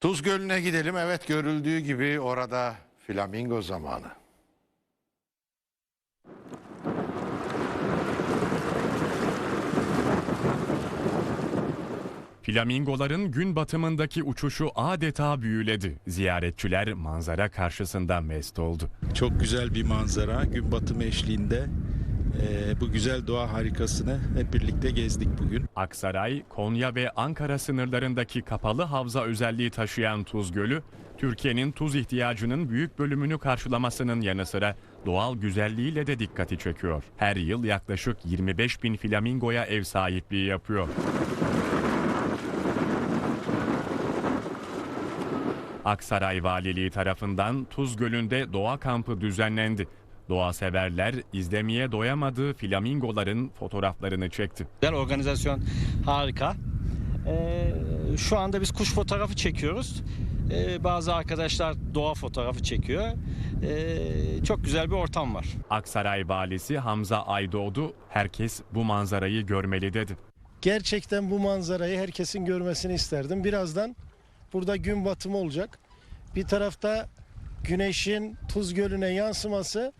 Tuz Gölü'ne gidelim. Evet görüldüğü gibi orada flamingo zamanı. Flamingoların gün batımındaki uçuşu adeta büyüledi. Ziyaretçiler manzara karşısında mest oldu. Çok güzel bir manzara. Gün batımı eşliğinde eee, bu güzel doğa harikasını hep birlikte gezdik bugün. Aksaray, Konya ve Ankara sınırlarındaki kapalı havza özelliği taşıyan Tuz Gölü, Türkiye'nin tuz ihtiyacının büyük bölümünü karşılamasının yanı sıra doğal güzelliğiyle de dikkati çekiyor. Her yıl yaklaşık 25 bin flamingoya ev sahipliği yapıyor. Aksaray Valiliği tarafından Tuz Gölü'nde doğa kampı düzenlendi. Doğa severler izlemeye doyamadığı flamingoların fotoğraflarını çekti. Güzel organizasyon harika. Ee, şu anda biz kuş fotoğrafı çekiyoruz. Ee, bazı arkadaşlar doğa fotoğrafı çekiyor. Ee, çok güzel bir ortam var. Aksaray Valisi Hamza Aydoğdu herkes bu manzarayı görmeli dedi. Gerçekten bu manzarayı herkesin görmesini isterdim. Birazdan burada gün batımı olacak. Bir tarafta güneşin Tuz Gölü'ne yansıması,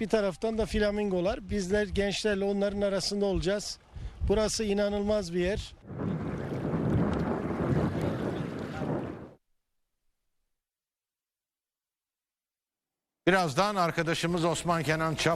bir taraftan da flamingolar. Bizler gençlerle onların arasında olacağız. Burası inanılmaz bir yer. Birazdan arkadaşımız Osman Kenan Çap